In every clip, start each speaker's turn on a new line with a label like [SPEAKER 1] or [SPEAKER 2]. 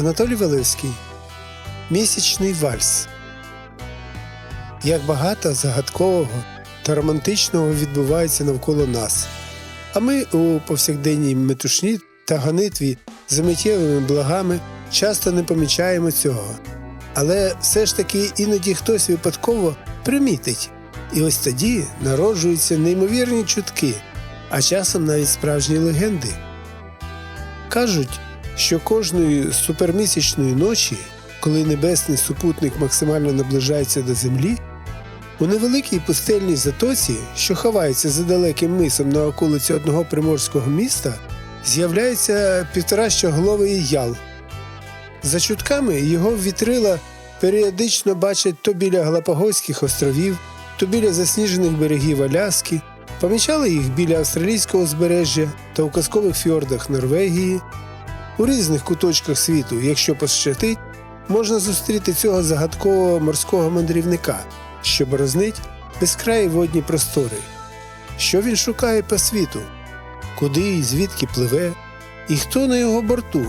[SPEAKER 1] Анатолій Валевський. Місячний вальс. Як багато загадкового та романтичного відбувається навколо нас. А ми у повсякденній метушні та гонитві за миттєвими благами часто не помічаємо цього. Але все ж таки іноді хтось випадково примітить. І ось тоді народжуються неймовірні чутки, а часом навіть справжні легенди. Кажуть, що кожної супермісячної ночі, коли небесний супутник максимально наближається до землі, у невеликій пустельній затоці, що ховається за далеким мисом на околиці одного приморського міста, з'являється півторащоголовий ял. За чутками його вітрила періодично бачать то біля Галапагойських островів, то біля засніжених берегів Аляски, помічали їх біля австралійського узбережжя та у казкових фьордах Норвегії. У різних куточках світу, якщо пощастить, можна зустріти цього загадкового морського мандрівника, що борознить безкраї водні простори. Що він шукає по світу? Куди і звідки пливе? І хто на його борту?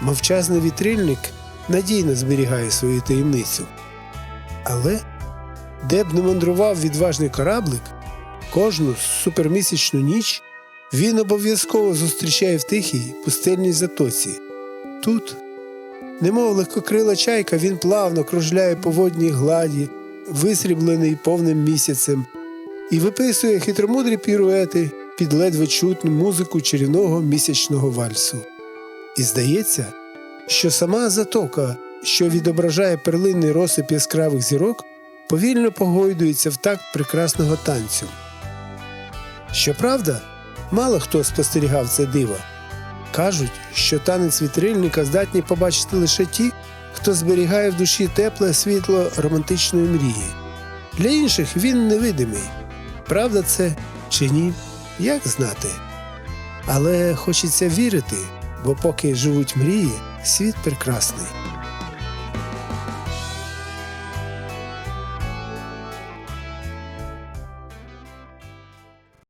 [SPEAKER 1] Мовчазний вітрильник надійно зберігає свою таємницю. Але де б не мандрував відважний кораблик, кожну супермісячну ніч він обов'язково зустрічає в тихій пустельній затоці. Тут, немов легкокрила чайка, він плавно кружляє по водній гладі, висріблений повним місяцем, і виписує хитромудрі піруети під ледве чутну музику чарівного місячного вальсу. І здається, що сама затока, що відображає перлинний розсип яскравих зірок, повільно погойдується в такт прекрасного танцю. Щоправда, мало хто спостерігав це диво. Кажуть, що танець вітрильника здатні побачити лише ті, хто зберігає в душі тепле світло романтичної мрії. Для інших він невидимий. Правда це чи ні, як знати. Але хочеться вірити, бо поки живуть мрії, світ прекрасний.